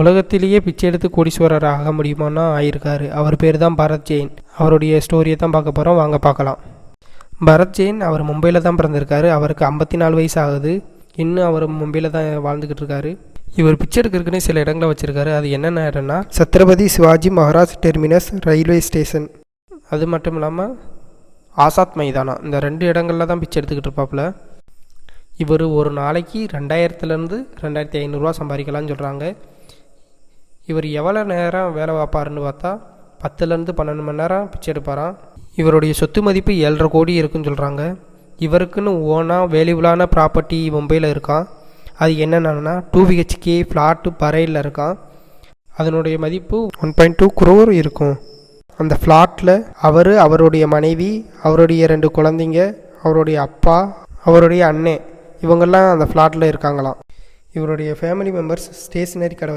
உலகத்திலேயே பிச்சை எடுத்து கோடீஸ்வரர் ஆக முடியுமான்னா ஆயிருக்காரு. அவர் பேர் தான் பரத் ஜெயின். அவருடைய ஸ்டோரியை தான் பார்க்க போகிறோம் வாங்க பார்க்கலாம். பரத் ஜெயின் அவர் மும்பையில் தான் பிறந்திருக்காரு. அவருக்கு ஐம்பத்தி நாலு வயசு ஆகுது இன்னும் அவர் மும்பையில் தான் வாழ்ந்துக்கிட்டு இருக்காரு. இவர் பிச்சை எடுக்கிறதுக்குன்னு சில இடங்களை வச்சுருக்காரு. அது என்னென்ன இடம்னா Chhatrapati Shivaji Maharaj terminus railway station அது மட்டும் இல்லாமல் ஆசாத் மைதானம். இந்த ரெண்டு இடங்களில் தான் பிச்சை எடுத்துக்கிட்டு இருப்பாப்புல. இவர் ஒரு நாளைக்கு ரெண்டாயிரத்துலேருந்து ரெண்டாயிரத்தி ஐநூறுரூவா சம்பாதிக்கலாம்னு சொல்கிறாங்க இவர் எவ்வளோ நேரம் வேலை பார்ப்பாருன்னு பார்த்தா பத்துலேருந்து பன்னெண்டு மணி நேரம் பிச்சை எடுப்பாராம். இவருடைய சொத்து மதிப்பு ஏழரை கோடி இருக்குன்னு சொல்கிறாங்க இவருக்குன்னு ஓனாக வேல்யூபிளான ப்ராப்பர்ட்டி மும்பையில் இருக்கான் அது என்னென்னா டூ பிஹெச்கே ஃப்ளாட்டு பறையில் இருக்கான் அதனுடைய மதிப்பு ஒன் பாயிண்ட் டூ குரோர் இருக்கும். அந்த ஃப்ளாட்டில் அவர் அவருடைய மனைவி அவருடைய ரெண்டு குழந்தைங்க அவருடைய அப்பா அவருடைய அண்ணே இவங்கெல்லாம் அந்த ஃப்ளாட்டில் இருக்காங்களாம். இவருடைய ஃபேமிலி மெம்பர்ஸ் ஸ்டேஷனரி கடை